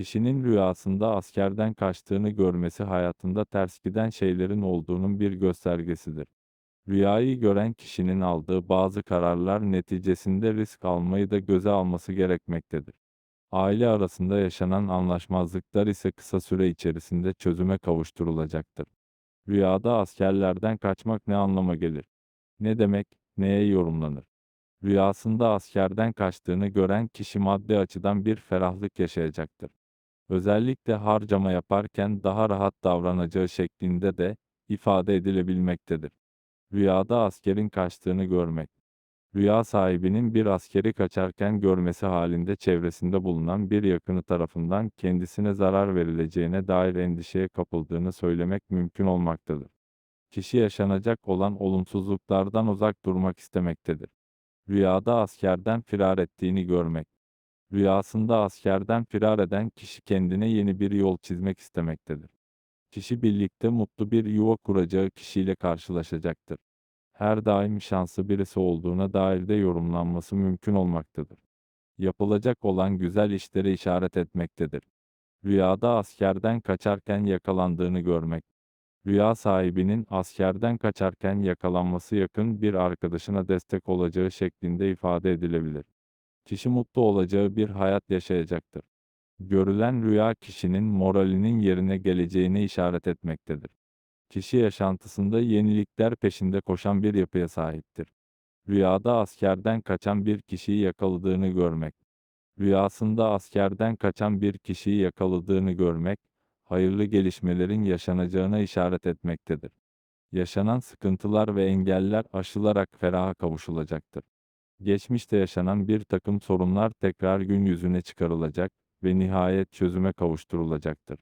Kişinin rüyasında askerden kaçtığını görmesi hayatında ters giden şeylerin olduğunun bir göstergesidir. Rüyayı gören kişinin aldığı bazı kararlar neticesinde risk almayı da göze alması gerekmektedir. Aile arasında yaşanan anlaşmazlıklar ise kısa süre içerisinde çözüme kavuşturulacaktır. Rüyada askerlerden kaçmak ne anlama gelir? Ne demek, neye yorumlanır? Rüyasında askerden kaçtığını gören kişi maddi açıdan bir ferahlık yaşayacaktır. Özellikle harcama yaparken daha rahat davranacağı şeklinde de ifade edilebilmektedir. Rüyada askerin kaçtığını görmek. Rüya sahibinin bir askeri kaçarken görmesi halinde çevresinde bulunan bir yakını tarafından kendisine zarar verileceğine dair endişeye kapıldığını söylemek mümkün olmaktadır. Kişi yaşanacak olan olumsuzluklardan uzak durmak istemektedir. Rüyada askerden firar ettiğini görmek. Rüyasında askerden firar eden kişi kendine yeni bir yol çizmek istemektedir. Kişi birlikte mutlu bir yuva kuracağı kişiyle karşılaşacaktır. Her daim şanslı birisi olduğuna dair de yorumlanması mümkün olmaktadır. Yapılacak olan güzel işlere işaret etmektedir. Rüyada askerden kaçarken yakalandığını görmek. Rüya sahibinin askerden kaçarken yakalanması yakın bir arkadaşına destek olacağı şeklinde ifade edilebilir. Kişi mutlu olacağı bir hayat yaşayacaktır. Görülen rüya kişinin moralinin yerine geleceğine işaret etmektedir. Kişi yaşantısında yenilikler peşinde koşan bir yapıya sahiptir. Rüyada askerden kaçan bir kişiyi yakaladığını görmek. Rüyasında askerden kaçan bir kişiyi yakaladığını görmek, hayırlı gelişmelerin yaşanacağına işaret etmektedir. Yaşanan sıkıntılar ve engeller aşılarak feraha kavuşulacaktır. Geçmişte yaşanan bir takım sorunlar tekrar gün yüzüne çıkarılacak ve nihayet çözüme kavuşturulacaktır.